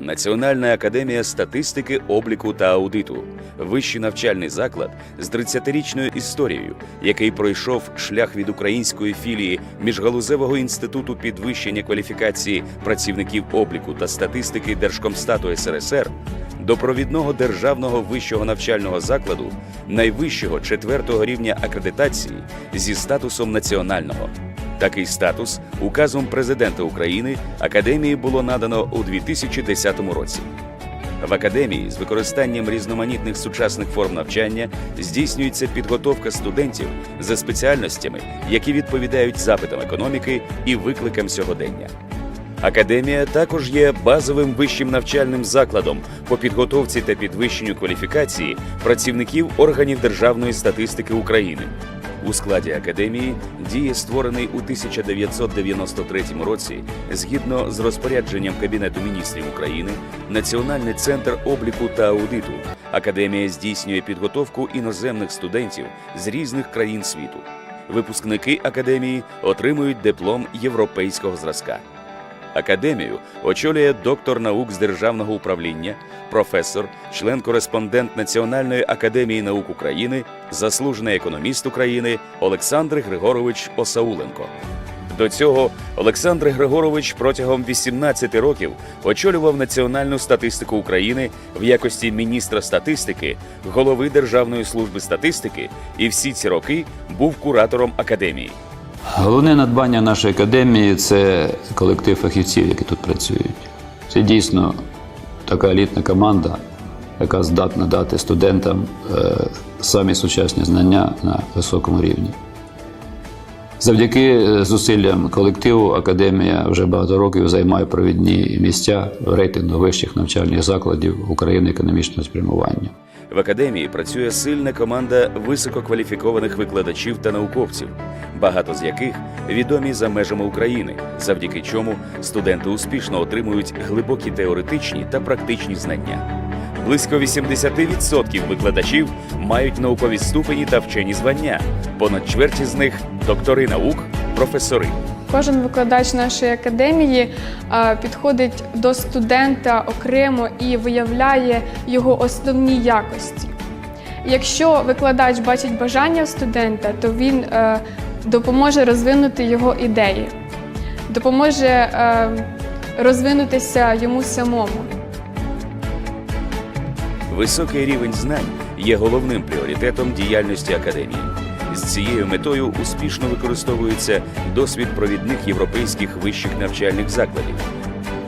Національна академія статистики, обліку та аудиту, вищий навчальний заклад з 30-річною історією, який пройшов шлях від української філії міжгалузевого інституту підвищення кваліфікації працівників обліку та статистики Держкомстату СРСР до провідного державного вищого навчального закладу найвищого четвертого рівня акредитації зі статусом національного. Такий статус указом президента України академії було надано у 2010 році. В академії з використанням різноманітних сучасних форм навчання здійснюється підготовка студентів за спеціальностями, які відповідають запитам економіки і викликам сьогодення. Академія також є базовим вищим навчальним закладом по підготовці та підвищенню кваліфікації працівників органів державної статистики України. У складі академії діє створений у 1993 році, згідно з розпорядженням Кабінету міністрів України, Національний центр обліку та аудиту. Академія здійснює підготовку іноземних студентів з різних країн світу. Випускники академії отримують диплом європейського зразка. Академію очолює доктор наук з державного управління, професор, член-кореспондент Національної академії наук України, заслужений економіст України Олександр Григорович Осауленко. До цього Олександр Григорович протягом 18 років очолював Національну статистику України в якості міністра статистики, голови Державної служби статистики і всі ці роки був куратором академії. Головне надбання нашої академії це колектив фахівців, які тут працюють. Це дійсно така елітна команда, яка здатна дати студентам е, самі сучасні знання на високому рівні. Завдяки е, зусиллям колективу академія вже багато років займає провідні місця в рейтингу вищих навчальних закладів України економічного спрямування. В академії працює сильна команда висококваліфікованих викладачів та науковців, багато з яких відомі за межами України, завдяки чому студенти успішно отримують глибокі теоретичні та практичні знання. Близько 80% викладачів мають наукові ступені та вчені звання. Понад чверті з них доктори наук, професори. Кожен викладач нашої академії підходить до студента окремо і виявляє його основні якості. Якщо викладач бачить бажання студента, то він е, допоможе розвинути його ідеї, допоможе е, розвинутися йому самому. Високий рівень знань є головним пріоритетом діяльності академії. З цією метою успішно використовується досвід провідних європейських вищих навчальних закладів.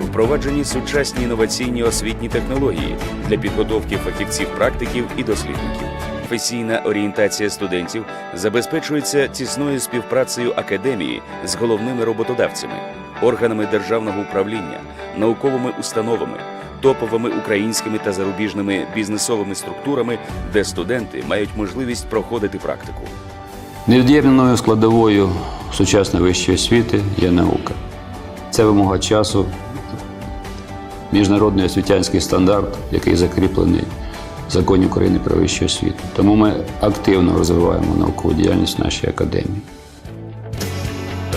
Впроваджені сучасні інноваційні освітні технології для підготовки фахівців-практиків і дослідників. Професійна орієнтація студентів забезпечується тісною співпрацею академії з головними роботодавцями, органами державного управління, науковими установами, топовими українськими та зарубіжними бізнесовими структурами, де студенти мають можливість проходити практику. Невід'ємною складовою сучасної вищої освіти є наука. Це вимога часу, міжнародний освітянський стандарт, який закріплений в законі України про вищу освіту. Тому ми активно розвиваємо наукову діяльність в нашій академії.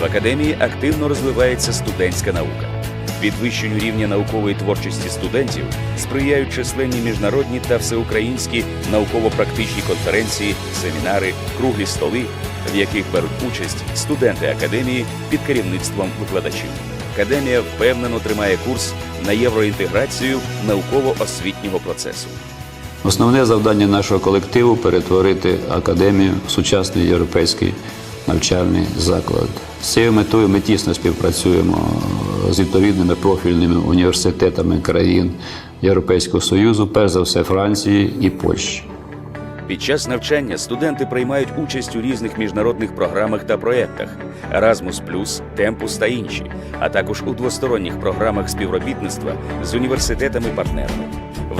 В академії активно розвивається студентська наука. Підвищенню рівня наукової творчості студентів сприяють численні міжнародні та всеукраїнські науково-практичні конференції, семінари, круглі столи, в яких беруть участь студенти академії під керівництвом викладачів. Академія впевнено тримає курс на євроінтеграцію науково-освітнього процесу. Основне завдання нашого колективу перетворити академію в сучасний європейський навчальний заклад. З цією метою ми тісно співпрацюємо з відповідними профільними університетами країн Європейського Союзу, перш за все Франції і Польщі. Під час навчання студенти приймають участь у різних міжнародних програмах та проєктах Erasmus+, Tempus та інші, а також у двосторонніх програмах співробітництва з університетами-партнерами.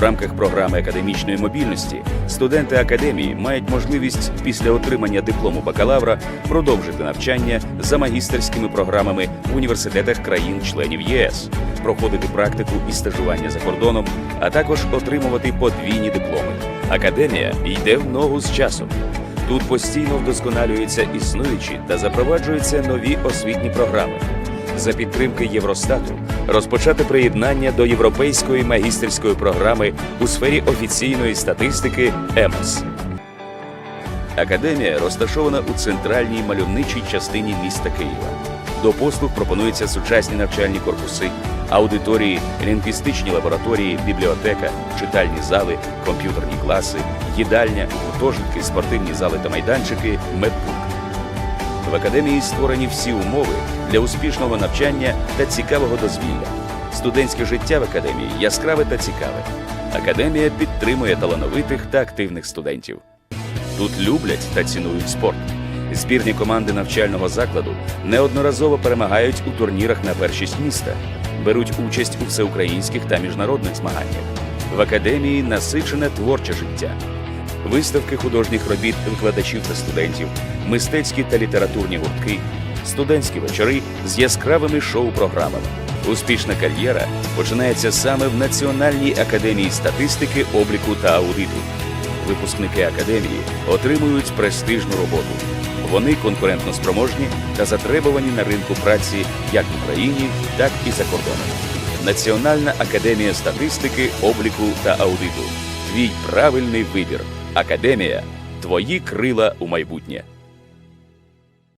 Рамках програми академічної мобільності студенти академії мають можливість після отримання диплому бакалавра продовжити навчання за магістерськими програмами в університетах країн-членів ЄС, проходити практику і стажування за кордоном, а також отримувати подвійні дипломи. Академія йде в ногу з часом. Тут постійно вдосконалюються існуючі та запроваджуються нові освітні програми. За підтримки Євростату розпочати приєднання до європейської магістерської програми у сфері офіційної статистики ЕМОС. Академія розташована у центральній мальовничій частині міста Києва. До послуг пропонуються сучасні навчальні корпуси, аудиторії, лінгвістичні лабораторії, бібліотека, читальні зали, комп'ютерні класи, їдальня, гуртожитки, спортивні зали та майданчики, медпункт. В академії створені всі умови для успішного навчання та цікавого дозвілля. Студентське життя в академії яскраве та цікаве. Академія підтримує талановитих та активних студентів. Тут люблять та цінують спорт. Збірні команди навчального закладу неодноразово перемагають у турнірах на першість міста, беруть участь у всеукраїнських та міжнародних змаганнях. В академії насичене творче життя. Виставки художніх робіт викладачів та студентів, мистецькі та літературні гуртки, студентські вечори з яскравими шоу-програмами. Успішна кар'єра починається саме в Національній академії статистики, обліку та аудиту. Випускники академії отримують престижну роботу. Вони конкурентно спроможні та затребувані на ринку праці як в Україні, так і за кордоном. Національна академія статистики, обліку та аудиту. Твій правильний вибір. Академія. Твої крила у майбутнє.